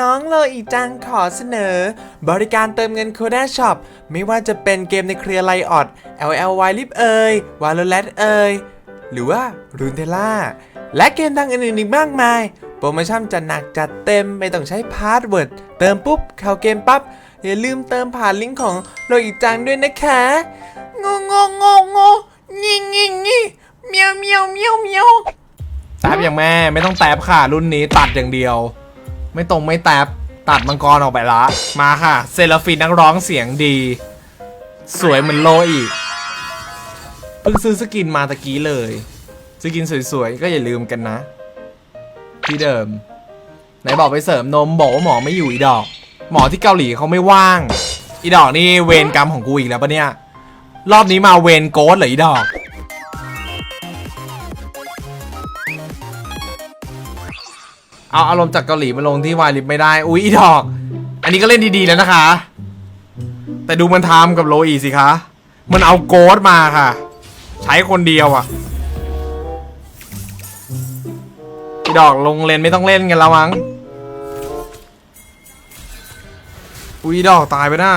น้องโลอีจังขอเสนอ บริการเติมเงินโคด้าช็อปไม่ว่าจะเป็นเกมในเครือไลออด LLY ลิฟเอ่ยวาโลแรนเอ่ยหรือว่ารูนเทล่าและเกมดังอื่นๆอีกมากมาย โปรโมชั่นจะหนักจัดเต็มไม่ต้องใช้พาสเวิร์ดเติมปุ๊บ เข้าเกมปั๊บ อย่าลืมเติมผ่านลิงก์ของโลอีจังด้วยนะคะงงงงงงงิงงิงงิเมียวเมียวเมียวเมียวแทบอย่างแม่ไม่ต้องแท็บค่ะรุ่นนี้ตัดอย่างเดียว ไม่ตรงไม่แท็บตัดมังกรออกไปละ มาค่ะ เซราฟินนักร้องเสียงดี สวยเหมือนโลอีก เพิ่งซื้อสกินมาตะกี้เลย สกินสวยๆ ก็อย่าลืมกันนะ ที่เดิม ไหนบอกไปเสริมนมบอกว่าหมอไม่อยู่อีดอก หมอที่เกาหลีเขาไม่ว่าง อีดอกนี่เวรกรรมของกูอีกแล้วปะเนี่ย รอบนี้มาเวรโกสเหรออีดอก เอาอารมณ์จากเกาหลีมาลงที่วายลิฟไม่ได้ อุ๊ยอีดอก อันนี้ก็เล่นดีๆแล้วนะคะ แต่ดูมันทำกับโลอีสิคะ มันเอาโกดมาค่ะ ใช้คนเดียวอะ่ะอีดอกลงเลนไม่ต้องเล่นกันแล้วมั้ง อุ๊ยอดอกตายไปน่ะ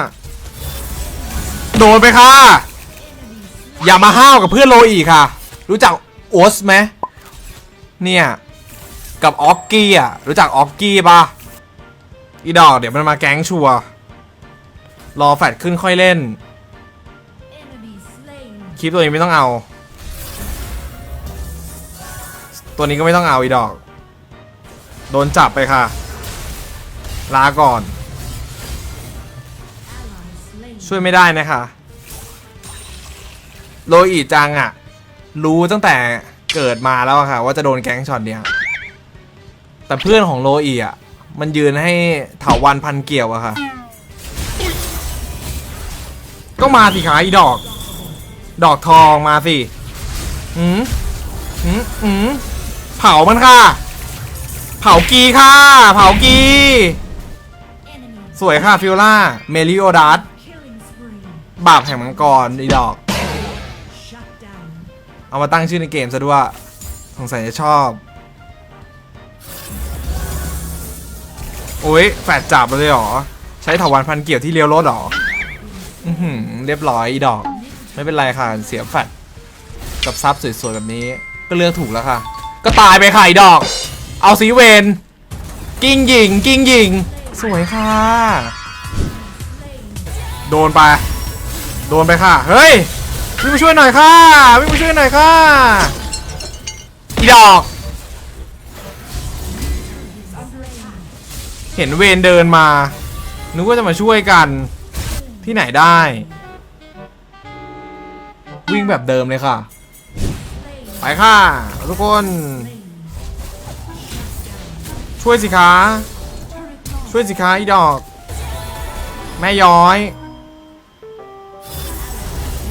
โดนไปค่ะ อย่ามาห้าวกับเพื่อนโลอีค่ะ รู้จักโอสไหมเนี่ย กับออกกี้อะ รู้จักออกกี้ปะอีดอกเดี๋ยวมันมาแก๊งชัวรอแฟดขึ้นค่อยเล่น คลิปตัวนี้ไม่ต้องเอา ตัวนี้ก็ไม่ต้องเอาอีดอก โดนจับไปค่ะ ลาก่อน ช่วยไม่ได้นะคะโลอีจังอะรู้ตั้งแต่เกิดมาแล้วอะค่ะ ว่าจะโดนแก๊งช็อตเนี้ย แต่เพื่อนของโลอีอะมันยืนให้เถาวันพันเกี่ยวอะค่ะ ก็มาสิคะอีดอก ดอกทองมาสิ อืมอืมอืมเผามันค่ะ เผากีค่ะ เผากี สวยค่ะฟิโอล่า เมลิโอดัสบาปแห่งมังกรอีดอก เอามาตั้งชื่อในเกมซะด้วย สงสัยจะชอบ โอ้ยแฟดจับเลยเหรอ ใช้ถาวันพันเกี่ยวที่เลี้ยวรถหรออือหือเรียบร้อยอีดอก ไม่เป็นไรค่ะเสียแฟดกับซับสวยๆแบบนี้ ก็เลือกถูกแล้วค่ะ ก็ตายไปค่ะอีดอก เอาสีเวนกิ้งยิงกิ้งยิง สวยค่ะ โดนไป โดนไปค่ะ เฮ้ยวิ่งมาช่วยหน่อยค่ะวิ่งมาช่วยหน่อยค่ะอีดอก เห็นเวนเดินมา นึกว่าจะมาช่วยกันที่ไหนได้ วิ่งแบบเดิมเลยค่ะ ไปค่ะ ทุกคน ช่วยสิคะ ช่วยสิคะอีดอก แม่ย้อย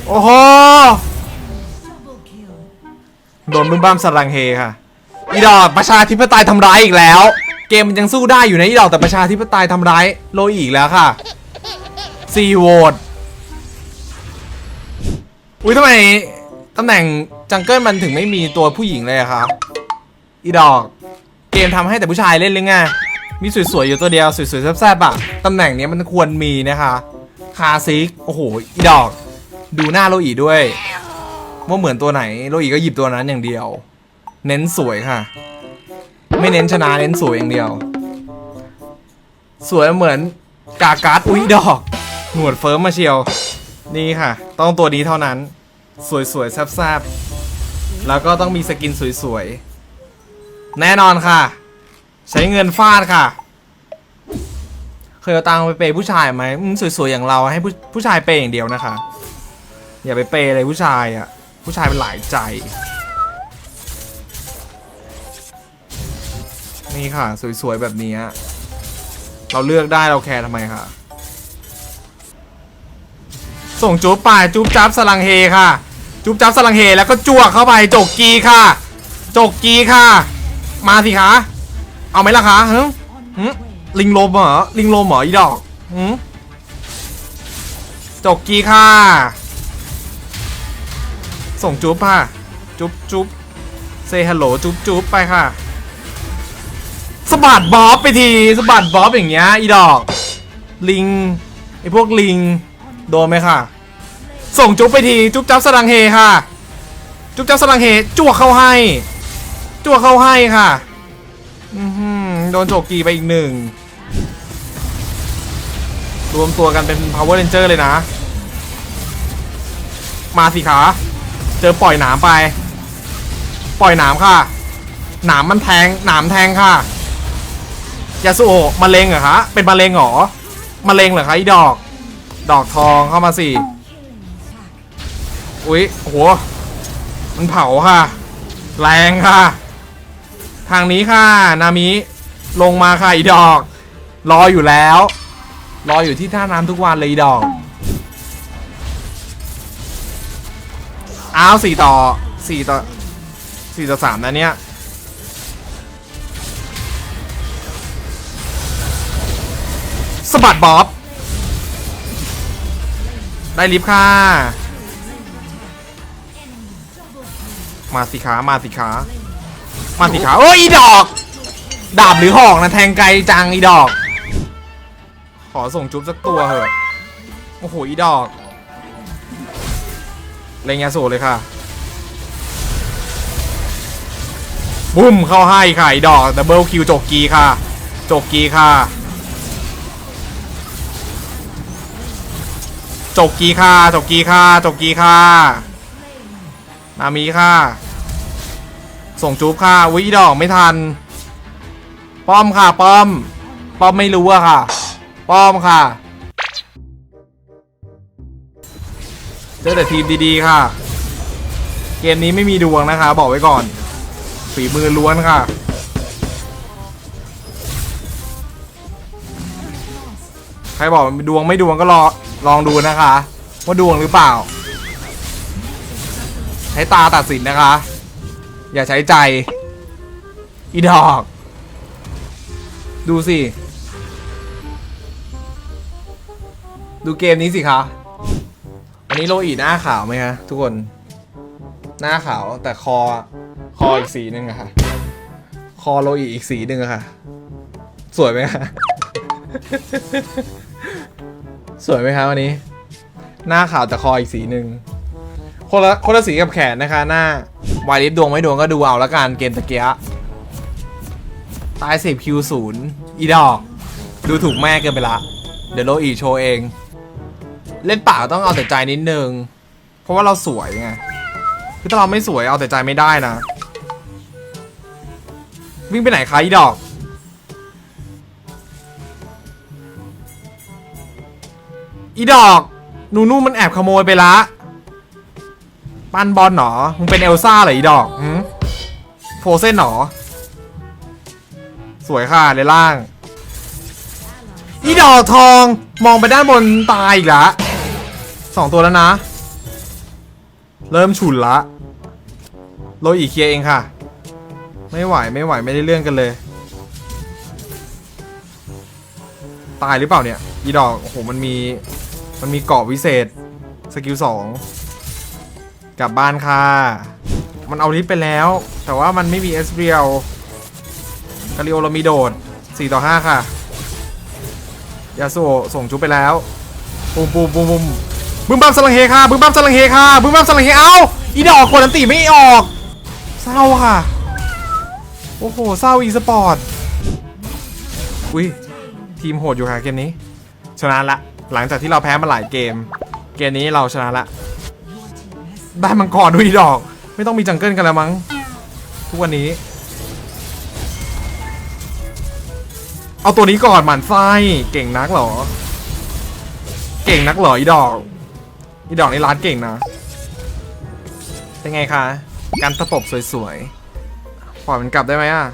โอ้โหโดนบึ้มบ้ามสรังเฮค่ะ อีดอกประชาธิปไตยทำร้ายอีกแล้ว เกมมันยังสู้ได้อยู่นะอีดอกแต่ประชาธิปไตยทำร้ายโลอีกแล้วค่ะซีโหวตอุ้ยทำไมตำแหน่งจังเกิลมันถึงไม่มีตัวผู้หญิงเลยอะครับอีดอกเกมทำให้แต่ผู้ชายเล่นหรือไงมีสวยๆอยู่ตัวเดียวสวยๆแซ่บๆอะตำแหน่งนี้มันควรมีนะคะคาซิกโอ้โหอีดอก ดูหน้าโลอีด้วยว่าเหมือนตัวไหนโลอีก็หยิบตัวนั้นอย่างเดียว เน้นสวยค่ะ ไม่เน้นชนะเน้นสวยอย่างเดียว สวยเหมือนกาการ์ดอุ้ยดอก หนวดเฟิร์มมาเชียว นี่ค่ะ ต้องตัวนี้เท่านั้น สวยๆแซ่บๆแล้วก็ต้องมีสกินสวยๆ แน่นอนค่ะ ใช้เงินฟาดค่ะ เคยเอาตังไปเปย์ผู้ชายไหมสวยๆอย่างเราให้ผู้ผู้ชายเปย์อย่างเดียวนะคะ อย่าไปเปย์เลยผู้ชายอะ ผู้ชายมันหลายใจ นี่ค่ะ สวยๆ แบบนี้ เราเลือกได้เราแคร์ทำไมค่ะ ส่งจุ๊บไปจุ๊บจับสลังเฮค่ะจุ๊บจับสลังเฮแล้วก็จวกเข้าไปจกกีค่ะ จกกีค่ะ มาสิคะเอาไหมล่ะคะฮึฮึลิงลมเหรอลิงลมเหรออีดอกฮึจกกีค่ะ ส่งจุ๊บค่ะ จุ๊บจุ๊บเซฮัลโหลจุ๊บจุ๊บไปค่ะ สะบัดบ๊อบไปทีสะบัดบ๊อบอย่างเงี้ยอีดอก ลิงไอพวกลิง โดนไหมค่ะ ส่งจุ๊บไปทีจุ๊บจับสลังเฮค่ะ จุ๊บจับสลังเฮจั่วเข้าให้ จั่วเข้าให้ค่ะอืโดนโจกกีไปอีกหนึ่งรวมตัวกันเป็น Power Ranger เลยนะ มาสิขาเจอปล่อยหนามไป ปล่อยหนามค่ะ หนามมันแทงหนามแทงค่ะ ยาสุโอะมะเร็งเหรอคะเป็นมะเร็งเหรอมะเร็งเหรอคะอีดอก ดอกทองเข้ามาสิอุ๊ยโหมันเผาค่ะ แรงค่ะ ทางนี้ค่ะ นามิลงมาค่ะอีดอก รออยู่แล้ว รออยู่ที่ท่าน้ำทุกวันเลยดอกอ้าวสี่ต่อสี่ต่อสี่ต่อสามนะเนี่ยะบัดบ๊อบ ได้ลิฟต์ค่ะ มาสิขามาสิขามาสิขาโอ้ยอีดอก ดาบหรือหอกนะแทงไกลจังอีดอก ขอส่งจุ๊บสักตัวเหอะ โอ้โหอีดอกเลงยาโซเลยค่ะ บุ้มเข้าให้ค่ะอีดอกดับเบิลคิวจกกีค่ะจกกีค่ะ จกกีค่ะจกกีค่ะจกกีค่ะนามีค่ะส่งจูบค่ะวิดอกไม่ทัน ป้อมค่ะป้อม ป้อมไม่รู้อะค่ะ ป้อมค่ะ เจอแต่ทีมดีๆค่ะ เกมนี้ไม่มีดวงนะคะ บอกไว้ก่อน ฝีมือล้วนค่ะใครบอกดวงไม่ดวงก็รอ ลองดูนะคะ ว่าดวงหรือเปล่า ใช้ตาตัดสินนะคะ อย่าใช้ใจ อีดอก ดูสิ ดูเกมนี้สิคะอันนี้โลอีหน้าขาวไหมคะทุกคน หน้าขาวแต่คอ คออีกสีหนึ่งอะค่ะ คอโลอีอีกสีหนึ่งอะค่ะ สวยไหมคะ สวยไหมคะวันนี้ หน้าขาวแต่คออีกสีหนึ่งคนละคนละสีกับแขนนะคะ หน้าวายลิฟดวงไม่ดวงก็ดูเอาละกันเกมตะเกียะตายสิบคิวศูนย์อีดอก ดูถูกแม่เกินไปละ เดี๋ยวโลอีโชว์เอง เล่นป่าต้องเอาแต่ใจนิดนึง เพราะว่าเราสวยไงคือถ้าเราไม่สวยเอาแต่ใจไม่ได้นะ วิ่งไปไหนคะอีดอก อีดอก นูนูมันแอบขโมยไปละ ปั้นบอลเหรอมึงเป็นเอลซ่าเหรออีดอกหืมโฟเซนเหรอสวยค่ะเลยล่าง อีดอกทองมองไปด้านบนตายอีกละสองตัวแล้วนะ เริ่มฉุนละโลอีเคลียเองค่ะ ไม่ไหวไม่ไหวไม่ได้เรื่องกันเลย ตายหรือเปล่าเนี่ย อีดอกโอ้โหมันมี มันมีเกาะวิเศษ สกิลสองกลับบ้านค่ะ มันเอาลิฟไปแล้ว แต่ว่ามันไม่มีเอสเรียลกาลิโอเรามีโดด 4 ต่อ 5 ค่ะ ยาสุส่งจุบไปแล้วปุ้มปุ้มปุ้มปุ้มบึ้มบัมสลังเฮค่ะบึ้มบัมสลังเฮค่ะบึ้มบัมสลังเฮเอ้าอีดอกกดอันติไม่ออก เศร้าค่ะ โอ้โห เศร้าอีสปอร์ต อุ้ย ทีมโหดอยู่ค่ะเกมนี้ ชนะละ หลังจากที่เราแพ้มาหลายเกม เกมนี้เราชนะละ ได้มังกรด้วยอีดอก ไม่ต้องมีจังเกิลกันแล้วมั้ง ทุกวันนี้ เอาตัวนี้ก่อนหมันไส้เก่งนักเหรอ เก่งนักเหรออีดอก อีดอกในร้านเก่งนะ เป็นไงคะ การตะปบสวยๆปล่อยมันกลับได้ไหมอะ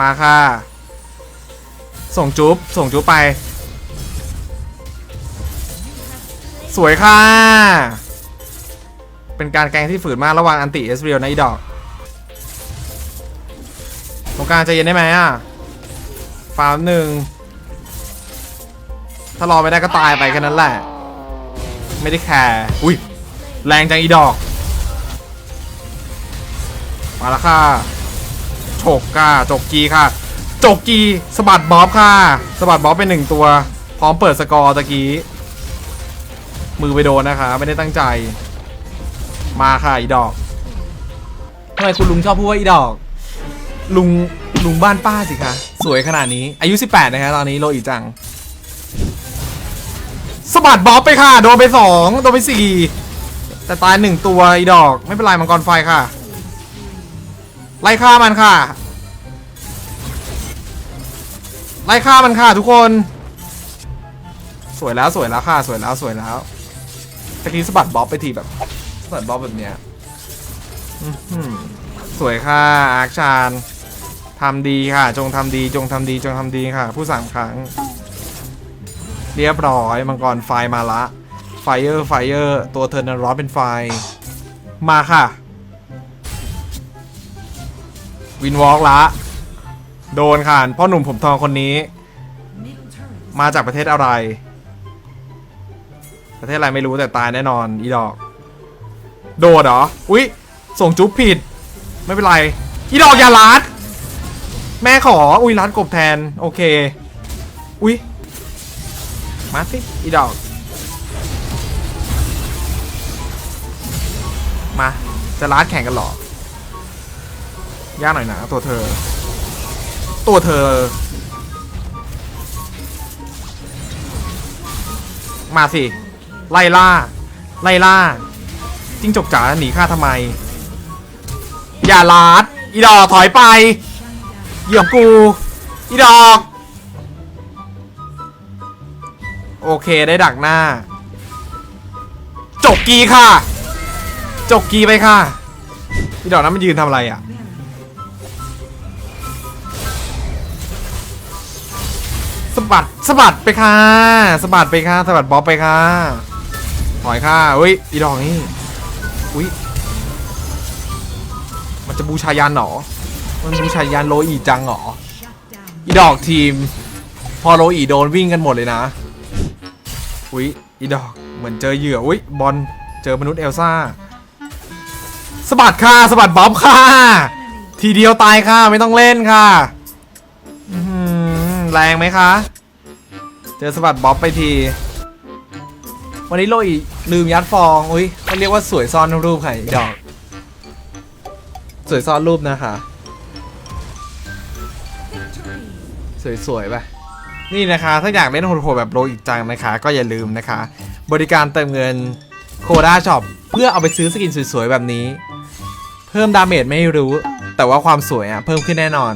มาค่ะ ส่งจุ๊บส่งจุ๊บไป สวยค่ะ เป็นการแกงที่ฝืนมากระหว่างอันติเอสเรียลนะอีดอกตรงกลางใจเย็นได้ไหมอะฟาร์มหนึ่งถ้ารอไม่ได้ก็ตายไปแค่นั้นแหละ ไม่ได้แคร์อุ้ยแรงจังอีดอก มาแล้วค่ะโฉกค่ะจกกีค่ะ จกกีสะบัดบ๊อบค่ะสะบัดบ๊อบเป็นหนึ่งตัว พร้อมเปิดสกอร์ตะกี้ มือไปโดนนะคะ ไม่ได้ตั้งใจ มาค่ะอีดอกทำไมคุณลุงชอบพูดว่าอีดอก ลุงลุงบ้านป้าสิคะ สวยขนาดนี้ อายุ 18 นะคะตอนนี้โลอีจังสะบัดบ๊อบไปค่ะ โดนไป2โดนไป4แต่ตายหนึ่งตัวอีดอก ไม่เป็นไรมังกรไฟค่ะ ไล่ฆ่ามันค่ะ ไล่ฆ่ามันค่ะทุกคน สวยแล้วสวยแล้วค่ะสวยแล้วสวยแล้วตะกี้สะบัดบ๊อบไปทีแบบสะบัดบ๊อบแบบเนี้ยสวยค่ะอาร์ชานทำดีค่ะ จงทำดี จงทำดี จงทำดีค่ะ ผู้สามครั้ง เรียบร้อยมังกรไฟมาละไฟเออร์ไฟเออร์ตัวเธอนั้นร้อนเป็นไฟ มาค่ะ วินวอล์กละ โดนค่ะพ่อหนุ่มผมทองคนนี้ มาจากประเทศอะไร ประเทศอะไรไม่รู้แต่ตายแน่นอนอีดอก โดดเหรอ อุ๊ย ส่งจุ๊บผิด ไม่เป็นไร อีดอกอย่าลัด แม่ขอ อุ๊ยลัดกบแทน โอเค อุ๊ย มาสิ อีดอก มา จะลัดแข่งกันเหรอยากหน่อยนะตัวเธอ ตัวเธอ มาสิ ไล่ล่า ไล่ล่า จิ้งจกจ๋าหนีข้าทำไม อย่าลาด อีดอกถอยไปเหยียบกู อีดอก โอเคได้ดักหน้า จกกีค่ะ จกกีไปค่ะ อีดอกนั้นมันยืนทำอะไรอะ บัดสะบัดไปค่ะสะบัดไปค่ะสะบัดบ๊อบไปค่ะถอยค่ะเฮ้ยอีดอกนี่อุ้ยมันจะบูชายันเหรอมันบูชายันโลอีจังเหรออีดอกทีม พอโลอีโดนวิ่งกันหมดเลยนะอุ้ยอีดอกเหมือนเจอเหยื่ออุ้ยบอลเจอมนุษย์เอลซ่าสะบัดค่ะสะบัดบ๊อบค่ะทีเดียวตายค่ะไม่ต้องเล่นค่ะ แรงไหมคะ เจอสะบัดบ๊อบไปที วันนี้โลอีลืมยัดฟอง อุ้ยเขาเรียกว่าสวยซ่อนรูปค่ะดอก สวยซ่อนรูปนะคะ สวยๆไปนี่นะคะ ถ้าอยากเล่นโหดๆแบบโลอีกจังนะคะ ก็อย่าลืมนะคะ บริการเติมเงินโคด้าช็อปเพื่อเอาไปซื้อสกินสวยๆแบบนี้ เพิ่มดาเมจไม่รู้ แต่ว่าความสวยอะเพิ่มขึ้นแน่นอน